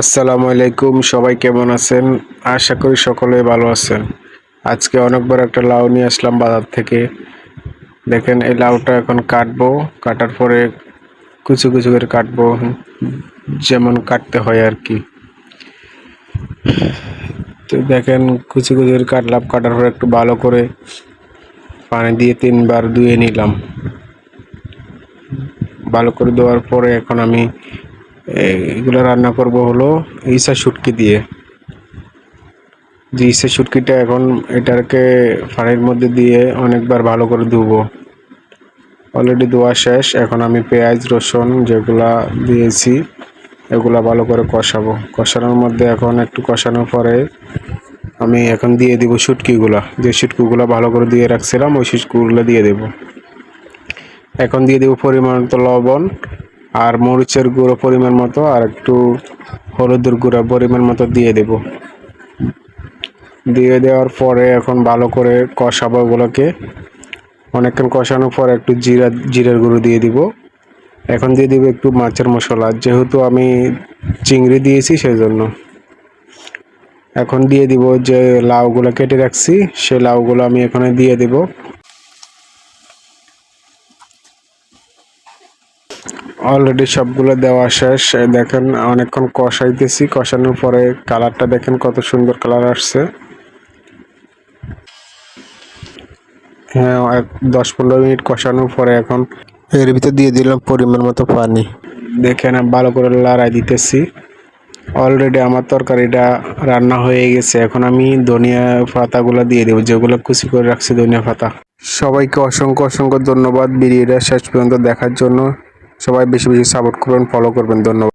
আসসালামু আলাইকুম, সবাই কেমন আছেন? আশা করি সকলে ভালো আছেন। আজকে অনেক বড় একটা লাউ নিয়ে আসলাম বাজার থেকে। দেখেন এই লাউটা এখন কাটবো। কাটার পরে কুচু কুচু করে কাটবো, যেমন কাটতে হয় আর কি। তো দেখেন কুচু কুচু করে কাটলাম, কাটার পরে একটু ভালো করে পানি দিয়ে তিনবার ধুয়ে নিলাম। ভালো করে দেওয়ার পরে এখন আমি এগুলো রান্না করব হলো ইসা শুটকি দিয়ে। যে ইসা শুটকিটা এখন এটাকে পানির মধ্যে দিয়ে অনেকবার ভালো করে ধুবো। অলরেডি ধোয়া শেষ, এখন আমি পেঁয়াজ, রসুন যেগুলা দিয়েছি, এগুলা ভালো করে কষাবো। কষানোর মধ্যে এখন একটু কষানোর পরে আমি এখন দিয়ে দিব শুটকিগুলা। যে শুটকিগুলো ভালো করে দিয়ে রাখছিলাম, ওই শুটকিগুলো দিয়ে দেব। এখন দিয়ে দেব পরিমাণ মতো লবণ আর মরিচের গুঁড়ো পরিমাণ মতো আর একটু হলুদের গুঁড়ো পরিমাণ মতো দিয়ে দেব। দিয়ে দেওয়ার পরে এখন ভালো করে কষাবো ওগুলোকে। অনেকক্ষণ কষানোর পর একটু জিরা, জিরার গুঁড়ো দিয়ে দিব। এখন দিয়ে দিব একটু মাছের মশলা, যেহেতু আমি চিংড়ি দিয়েছি সেই জন্য এখন দিয়ে দিব যে লাউগুলো কেটে রাখছি সেই লাউগুলো আমি এখানে দিয়ে দেব। অলরেডি সবগুলো দেওয়া শেষ। দেখেন, অনেকক্ষণ কষাইতেছি। কষানোর পরে কালারটা দেখেন কত সুন্দর কালার আসছে। হ্যাঁ দশ পনেরো মিনিট কষানোর পরে এখন এর ভিতর দিয়ে দিলাম পরিমাণ মতো পানি। দেখেন ভালো করে লড়াই দিতেছি। অলরেডি আমার তরকারিটা রান্না হয়ে গেছে। এখন আমি ধনিয়া পাতাগুলো দিয়ে দেবো, যেগুলো কুচি করে রাখছি ধনিয়া পাতা। সবাইকে অসংখ্য অসংখ্য ধন্যবাদ। ভিডিওটা শেষ পর্যন্ত দেখার জন্য। সবাই বেশি বেশি সাপোর্ট করবেন ফলো করবেন ধন্যবাদ।